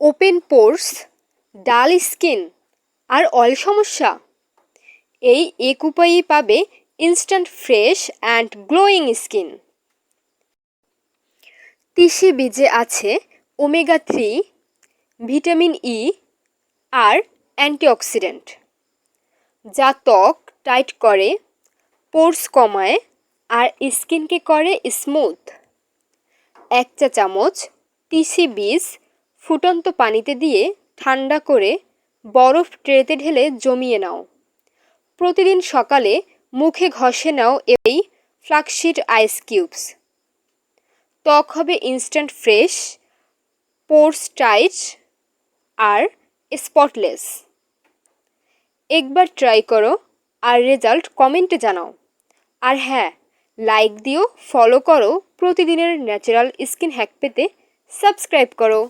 Open pores, dull skin আর oil সমস্যা। এই এক উপায়েই পাবে instant fresh and glowing skin তিসি বীজে আছে ওমেগা থ্রি ভিটামিন ই আর অ্যান্টিঅক্সিডেন্ট যা ত্বক টাইট করে পোর্স কমায় আর স্কিনকে করে স্মুথ এক চা চামচ তিসি বীজ ফুটন্ত পানিতে দিয়ে ঠান্ডা করে বরফ ট্রেতে ঢেলে জমিয়ে নাও। প্রতিদিন সকালে মুখে ঘষে নাও এই ফ্লাক্সিড আইস কিউবস। ত্বক হবে ইনস্ট্যান্ট ফ্রেশ পোর্স টাইট আর স্পটলেস। একবার ট্রাই করো আর রেজাল্ট কমেন্টে জানাও। আর হ্যাঁ লাইক দিও, ফলো করো, প্রতিদিনের ন্যাচারাল স্কিন হ্যাক পেতে সাবস্ক্রাইব করো।